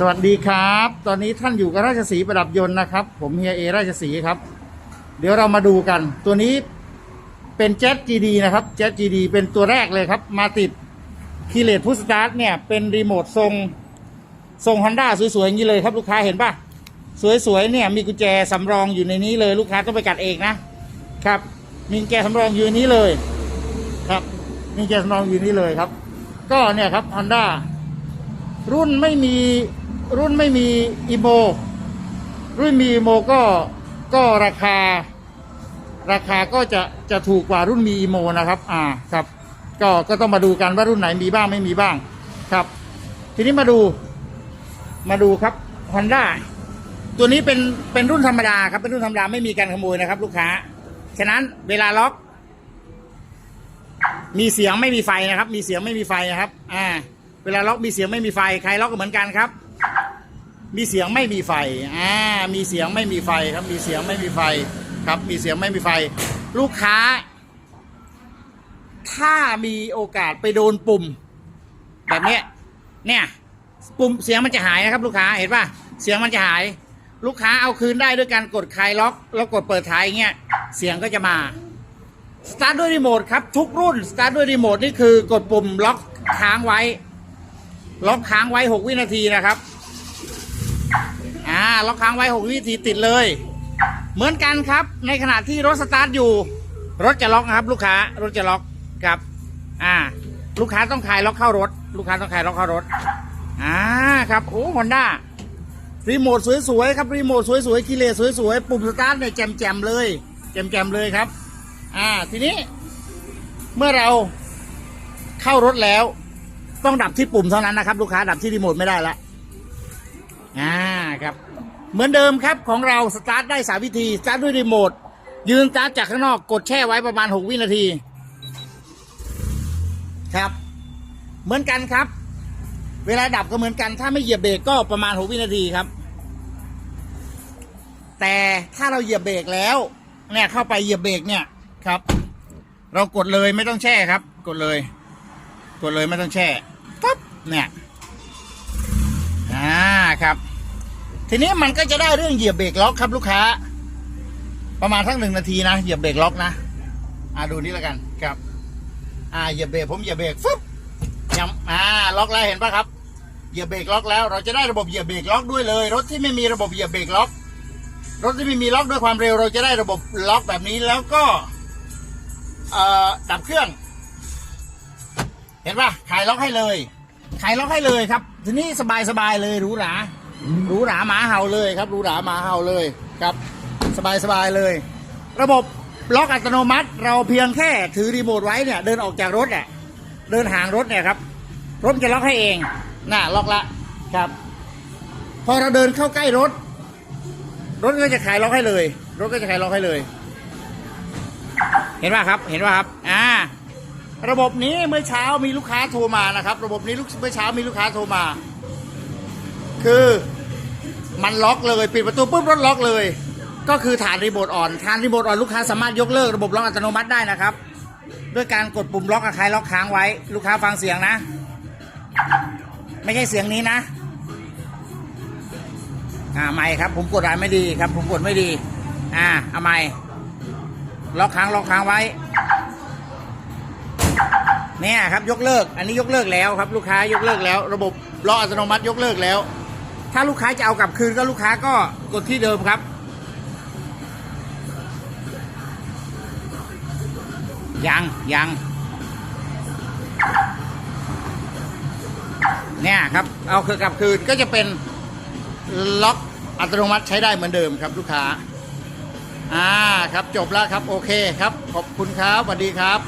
สวัสดีครับ ตอนนี้ท่านอยู่กับราชสีประดับยนต์นะครับ ผมเฮียเอราชสีครับ เดี๋ยวเรามาดูกัน ตัวนี้เป็นเจ็ต GD นะครับเจ็ต GD เป็นตัวแรกเลยครับ มาติดคีเลตพุสตาร์ทเนี่ย เป็นรีโมททรงทรงฮอนด้าสวยๆอย่างนี้เลยครับลูกค้าเห็นปะสวยๆเนี่ย มีกุญแจสำรองอยู่ในนี้เลยลูกค้าต้องไปกัดเองนะครับ มีกุญแจสำรองอยู่นี้เลยครับ มีกุญแจสำรองอยู่นี้เลยครับ ก็เนี่ยครับฮอนด้ารุ่นไม่มี รุ่นไม่มีอีโม รุ่นมีอีโมก็ก็ราคา ราคาก็จะจะถูกกว่ารุ่นมีอีโมนะครับ อ่าครับ ก็ก็ต้องมาดูกันว่ารุ่นไหนมีบ้างไม่มีบ้างครับ ทีนี้มาดู มาดูครับ Honda ตัวนี้เป็นเป็นรุ่นธรรมดาครับเป็นรุ่นธรรมดาไม่มีการขโมยนะครับ ลูกค้า ฉะนั้นเวลาล็อก มีเสียงไม่มีไฟนะครับ มีเสียงไม่มีไฟนะครับ อ่า เวลาล็อกมีเสียงไม่มีไฟใครล็อกก็เหมือนกันครับ มีเสียงไม่มีไฟอ่ามีเสียงไม่มีไฟครับ มีเสียงไม่มีไฟครับ มีเสียงไม่มีไฟ ลูกค้า ถ้ามีโอกาสไปโดนปุ่ม แบบเนี้ยเนี่ย ปุ่มเสียงมันจะหายนะครับ ลูกค้าเห็นป่ะเสียงมันจะหาย ลูกค้าเอาคืนได้ด้วยการกดคลายล็อก แล้วกดเปิดท้ายเงี้ยเสียงก็จะมาสตาร์ทด้วยรีโมทครับ ทุกรุ่นสตาร์ทด้วยรีโมทนี่คือกดปุ่มล็อกค้างไว้ ล็อกค้างไว้ 6 วินาทีนะครับ อ่าล็อกค้างไว้6วินาทีติดเลย เหมือนกันครับ ในขณะที่รถสตาร์ทอยู่ รถจะล็อกนะครับ ลูกค้ารถจะล็อกครับ อ่า ลูกค้าต้องคลายล็อกเข้ารถ ลูกค้าต้องคลายล็อกเข้ารถ อ่าครับโอ้ฮอนด้ารีโมทสวยๆครับรีโมทสวยๆคีเลสวยๆปุ่มสตาร์ทเนี่ยแจ่มๆเลยแจ่มๆเลยครับ อ่าทีนี้ เมื่อเราเข้ารถแล้ว ต้องดับที่ปุ่มเท่านั้นนะครับ ลูกค้าดับที่รีโมทไม่ได้ละอ่าครับ เหมือนเดิมครับของเราสตาร์ทได้สาวิธีสตาร์ทด้วยรีโมทยืนสตาร์ทจากข้างนอกกดแช่ไว้ประมาณหกวินาที ครับ เหมือนกันครับ เวลาดับก็เหมือนกัน ถ้าไม่เหยียบเบรกก็ประมาณหกวินาทีครับ แต่ถ้าเราเหยียบเบรกแล้วเนี่ยเข้าไปเหยียบเบรกเนี่ยครับ เรากดเลยไม่ต้องแช่ครับ กดเลย กดเลยไม่ต้องแช่ปั๊บเนี่ยอ่าครับ ทีนี้มันก็จะได้เรื่องเหยียบเบรกล็อกครับลูกค้า ประมาณทั้งหนึ่งนาทีนะเหยียบเบรกล็อกนะอ่าดูนี่แล้วกันครับ อ่าเหยียบเบรกผมเหยียบเบรกฟึบยำอ่าล็อกแล้วเห็นปะครับเหยียบเบรกล็อกแล้วเราจะได้ระบบเหยียบเบรกล็อกด้วยเลย รถที่ไม่มีระบบเหยียบเบรกล็อก รถที่ไม่มีล็อกด้วยความเร็ว เราจะได้ระบบล็อกแบบนี้แล้วก็เอ่อดับเครื่อง เห็นปะขายล็อกให้เลย ขายล็อกให้เลยครับ ทีนี้สบายสบายเลยหรูหรา หรูหราหมาเห่าเลยครับหรูหราหมาเห่าเลยครับ สบายสบายเลย ระบบล็อกอัตโนมัติ เราเพียงแค่ถือรีโมทไว้เนี่ย เดินออกจากรถเนี่ยเดินห่างรถเนี่ยครับรถจะล็อกให้เองน่ะล็อกละครับ พอเราเดินเข้าใกล้รถ รถก็จะขายล็อกให้เลย รถก็จะขายล็อกให้เลย เห็นป่ะครับ เห็นป่ะครับอ่าระบบนี้เมื่อเช้ามีลูกค้าโทรมานะครับ ระบบนี้เมื่อเช้ามีลูกค้าโทรมา คือมันล็อกเลยปิดประตูปุ๊บรถล็อกเลย ก็คือฐานรีโมทอ่อนฐานรีโมทอ่อนลูกค้าสามารถยกเลิกระบบล็อกอัตโนมัติได้นะครับ ด้วยการกดปุ่มล็อกกับคลายล็อกค้างไว้ ลูกค้าฟังเสียงนะ ไม่ใช่เสียงนี้นะอ่าไม่ครับ ผมกดอะไรไม่ดีครับ ผมกดไม่ดี อ่าเอาไม่ล็อกค้างล็อกค้างไว้เนี่ยครับยกเลิก อันนี้ยกเลิกแล้วครับ ลูกค้ายกเลิกแล้ว ระบบล็อกอัตโนมัติยกเลิกแล้ว ถ้าลูกค้าจะเอากลับคืนก็ลูกค้าก็กดที่เดิมครับ ยังยังเนี่ยครับ เอาคือกลับคืนก็จะเป็นล็อกอัตโนมัติใช้ได้เหมือนเดิมครับ ลูกค้าอ่าครับจบแล้วครับ โอเคครับ ขอบคุณครับสวัสดีครับ